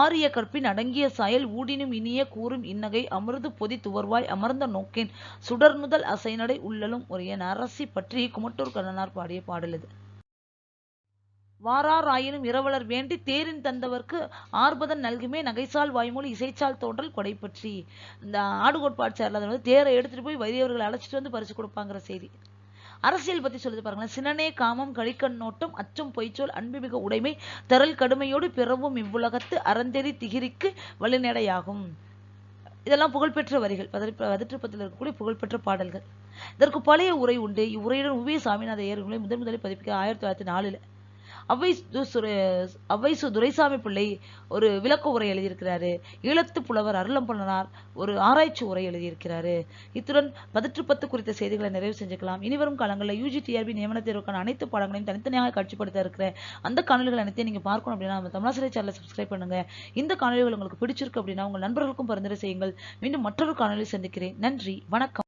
[SPEAKER 1] ஆரிய கற்பின் அடங்கிய சாயல் ஊடினும் இனிய கூறும் இன்னகை அமிர்து பொதி துவர்வாய் அமர்ந்த நோக்கின் சுடர்நுதல் அசைநடை உள்ளலும் உரிய அரசி பற்றி குமட்டூர் கண்ணனார் பாடிய பாடல் இது இரவலர் வேண்டி தேரின் தந்தவர்க்கு ஆர்பதன் நல்குமே நகைசால் வாய்மொழி இசைச்சால் தோன்றல் கொடை பற்றி. இந்த ஆடுகோட்பாடு சேர்ல வந்து தேரை எடுத்துட்டு போய் வைரியவர்களை அழைச்சிட்டு வந்து பரிசு கொடுப்பாங்கிற செய்தி. அரசியல் பத்தி சொல்லுது பாருங்களேன். சினனே காமம் கழிக்கண்ணோட்டம் அச்சம் பொய்ச்சொல் அன்புமிக உடைமை தரல் கடுமையோடு பிறவும் இவ்வுலகத்து அறந்தெறி திகிரிக்கு வழிநடையாகும். இதெல்லாம் புகழ்பெற்ற வரிகள். பதிற்றுப்பத்தில் இருக்கக்கூடிய புகழ்பெற்ற பாடல்கள். இதற்கு பழைய உரை உண்டு. இவ்வுரையுடன் உவே சாமிநாத ஐயர்களை முதன் முதலில் பதிப்பிக்க ஆயிரத்தி தொள்ளாயிரத்தி நாலுல அவ்வை அவ்வை சு துரைசாமி பிள்ளை ஒரு விளக்க உரை எழுதியிருக்கிறாரு. ஈழத்து புலவர் அருளம்பொன்னனார் ஒரு ஆராய்ச்சி உரை எழுதியிருக்கிறாரு. இத்துடன் பதிற்று பத்து குறித்த செய்திகளை நிறைவு செஞ்சுக்கலாம். இனிவரும் காலங்களில் யூஜி டிஆர்பி நியமன தேர்வுக்கான அனைத்து பாடங்களையும் தனித்தனியாக காட்சிப்படுத்த இருக்கிற அந்த காணொலிகள் அனைத்தையும் நீங்க பார்க்கணும் அப்படின்னா நம்ம தமிழாசிரியர் சேனலை சப்ஸ்கிரைப் பண்ணுங்க. இந்த காணொலிகள் உங்களுக்கு பிடிச்சிருக்கு அப்படின்னா உங்கள் நண்பர்களுக்கும் பரிந்துரை செய்யுங்கள். மீண்டும் மற்றொரு காணொலி சந்திக்கிறேன். நன்றி. வணக்கம்.